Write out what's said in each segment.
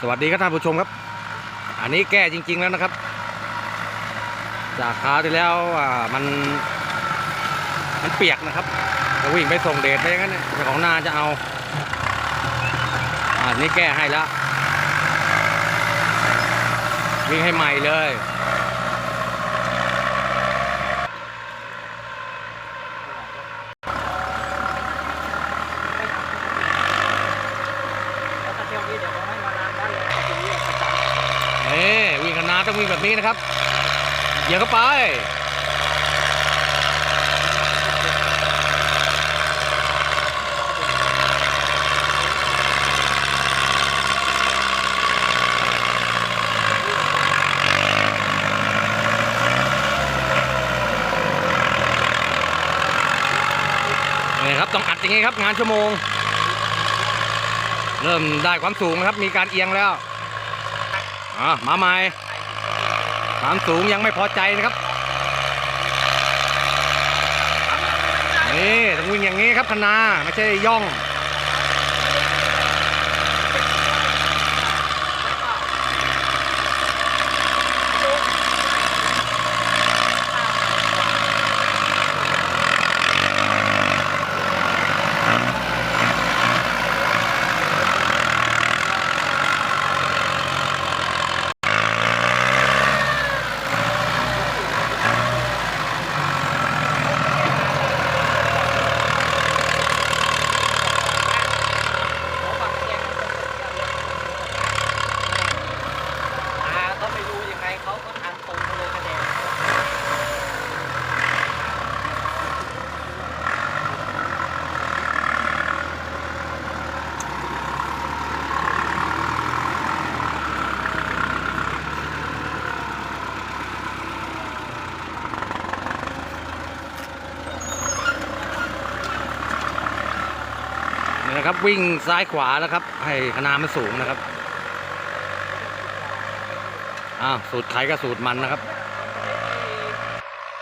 สวัสดีครับท่านผู้ชมครับ อันนี้แก้จริง ๆแล้วนะครับ จากคราวที่แล้วอ่ามันมันเปียกนะครับจะวิ่งไปส่งเดชไปงั้นเนี่ยเจ้าของนาจะเอาอันนี้แก้ให้แล้ววิ่งให้ใหม่เลย แล้วถ้าเที่ยวนี้เดี๋ยวผมให้มานานได้เลยทีนี้ประจ เอ้วิ่งกั บนี้นะครับเหยียบเข้าไป นี่ครับต้องอัดอย่างนี้ครับงานชั่วโมง เริ่มได้ความสูงนะครับ มีการเอียงแล้วอะมาใหม่ ความสูงยังไม่พอใจนะครับ นี่ต้องวิ่งอย่างนี้ครับคณาไม่ใช่ย่องำอ่าก็ไม่รู้ยังไงเขาก็ทางตรงไปเลยกระเด็น นะครับ วิ่งซ้ายขวาแล้วครับ ให้คณามันสูงนะครับอ้าวสูตรใครก็สูตรมันนะครับ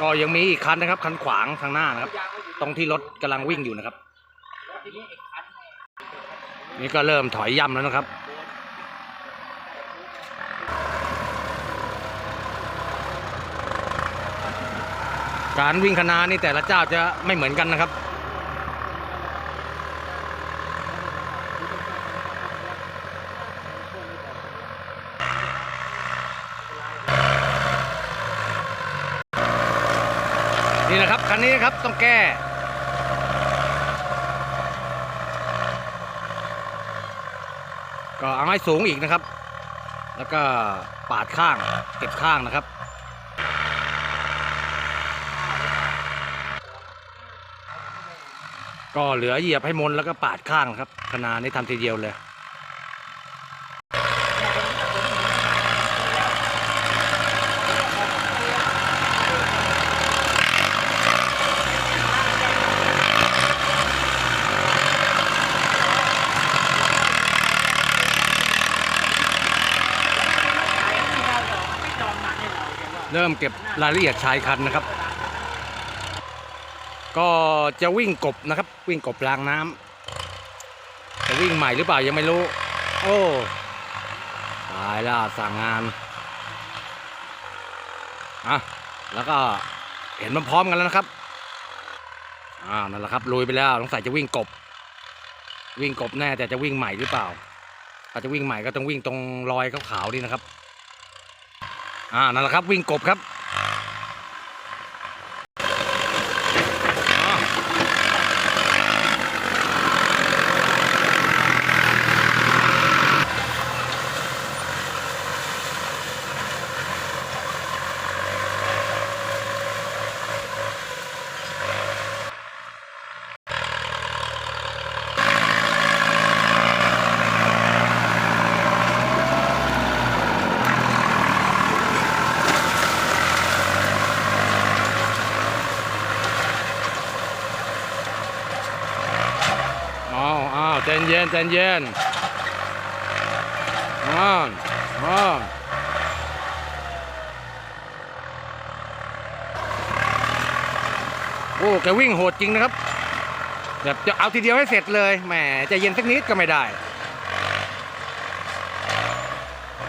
ก็ยังมีอีกคันนะครับ คันขวางทางหน้านะครับ ตรงที่รถกำลังวิ่งอยู่นะครับทีนี้อีกคันเนี่ยนี่ก็เริ่มถอยย่ำแล้วนะครับการวิ่งคณานี่แต่ละเจ้าจะไม่เหมือนกันนะครับ นี่นะครับคันนี้ครับต้องแก้ก็เอาให้สูงอีกนะครับ แล้วก็ปาดข้างเก็บข้างนะครับ ก็เหลือเหยียบให้มนแล้วก็ปาดข้างครับขนาดนี้ทำทีเดียวเลย ริ่มเก็บรายละเอียดชายคันนะครับ ก็จะวิ่งกบนะครับ วิ่งกบรางน้ำจะวิ่งใหม่หรือเปล่ายังไม่รู้ โอ้ตายล้วสั่งงานอะแล้วก็เห็นมันพร้อมกันแล้วนะครับอ่านั่นแหละครับลุยไปแล้วสงสัยจะวิ่งกบ วิ่งกบแน่แต่จะวิ่งใหม่หรือเปล่าถ้าจะวิ่งใหม่ก็ต้องวิ่งตรงรอยขาวๆนี่นะครับ อ่านั่นแหละครับวิ่งกบครับ เย็นใจเย็นอ้าวอ้าวโอ้แกวิ่งโหดจริงนะครับ แบบจะเอาทีเดียวให้เสร็จเลย แหมใจเย็นสักนิดก็ไม่ได้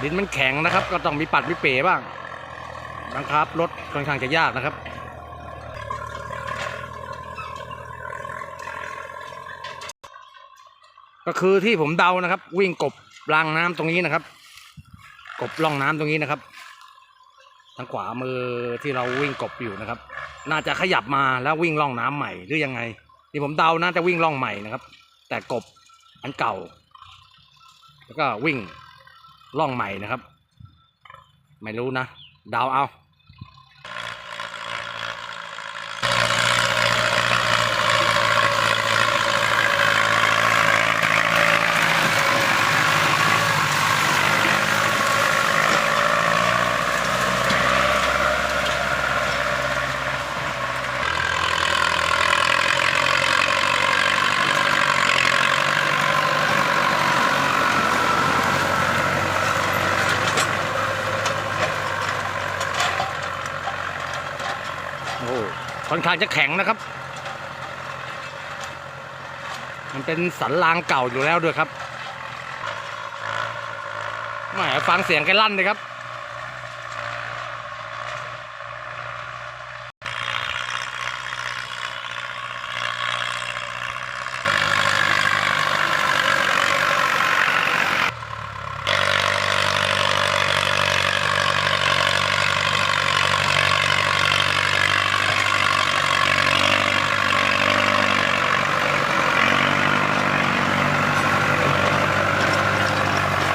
ดินมันแข็งนะครับ ก็ต้องมีปัดมีเป๋บ้าง บังคับรถค่อนข้างจะยากนะครับ ก็คือที่ผมเดานะครับ วิ่งกบรางน้ำตรงนี้นะครับ กบล่องน้ำตรงนี้นะครับ ทางขวามือที่เราวิ่งกบอยู่นะครับ น่าจะขยับมาแล้ววิ่งล่องน้ำใหม่หรือยังไงที่ผมเดาน่าจะวิ่งล่องใหม่นะครับ แต่กบอันเก่า แล้วก็วิ่งล่องใหม่นะครับ ไม่รู้นะเดาเอา โอ้โห ค่อนข้างจะแข็งนะครับ มันเป็นสันรางเก่าอยู่แล้วด้วยครับแหมฟังเสียงแกลั่นเลยครับ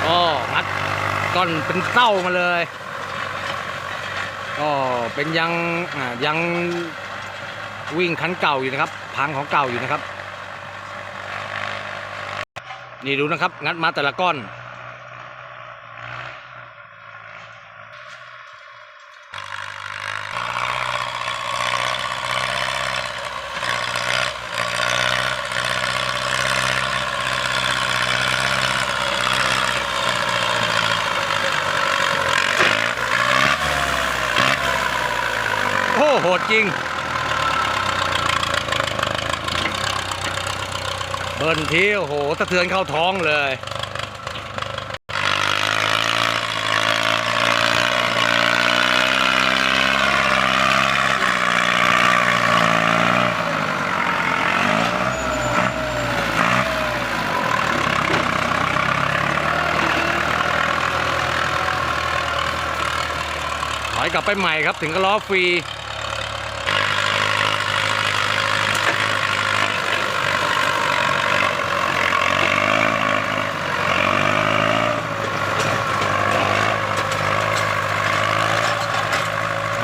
ก็งัดก้ อนเป็นเต้ามาเลยก็เป็นยังยังวิ่งคันเก่าอยู่นะครับ พังของเก่าอยู่นะครับ นี่ดูนะครับ งัดมาแต่ละก้อน หโหดจริง เบิร์นทีโอ้โหสะเทือนเข้าท้องเลยถอยกลับไปใหม่ครับถึงก็ล้อฟรี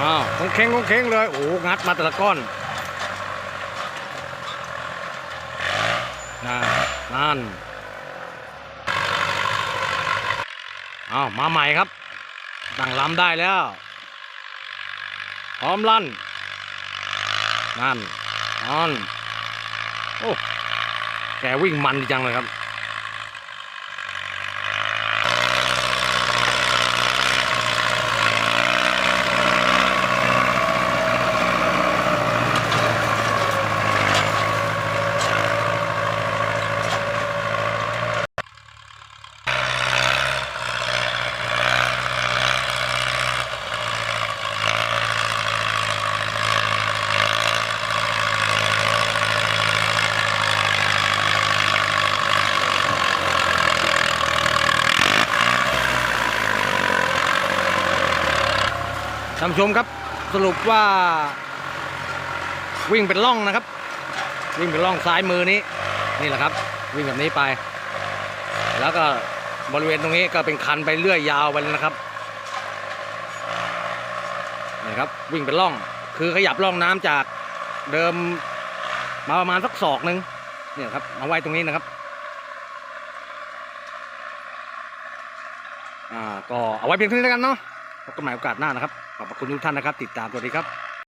อ้าวคง เค้งคงเค้งเลย โอ้งัดมาแต่ละก้อนนั่นนั่นเอามาใหม่ครับตั้งลำได้แล้ว พร้อมลั่น นั่นนั่นโอ้แกวิ่งมันจังเลยครับ ท่านผู้ชมครับสรุปว่าวิ่งเป็นล่องนะครับ วิ่งเป็นล่องซ้ายมือนี้นี่แหละครับ วิ่งแบบนี้ไป แล้วก็บริเวณตรงนี้ก็เป็นคันไปเรื่อยยาวไปเลยนะครับนี่ครับวิ่งเป็นล่อง คือขยับล่องน้ำจากเดิมมาประมาณสักศอกหนึ่งเนี่ยครับมาไว้ตรงนี้นะครับอ่าก็เอาไว้เพียงเท่านี้แล้วกันเนาะพบกันใหม่โอกาสหน้านะครับ คุณทุกท่านนะครับ ติดตามสวัสดีครับ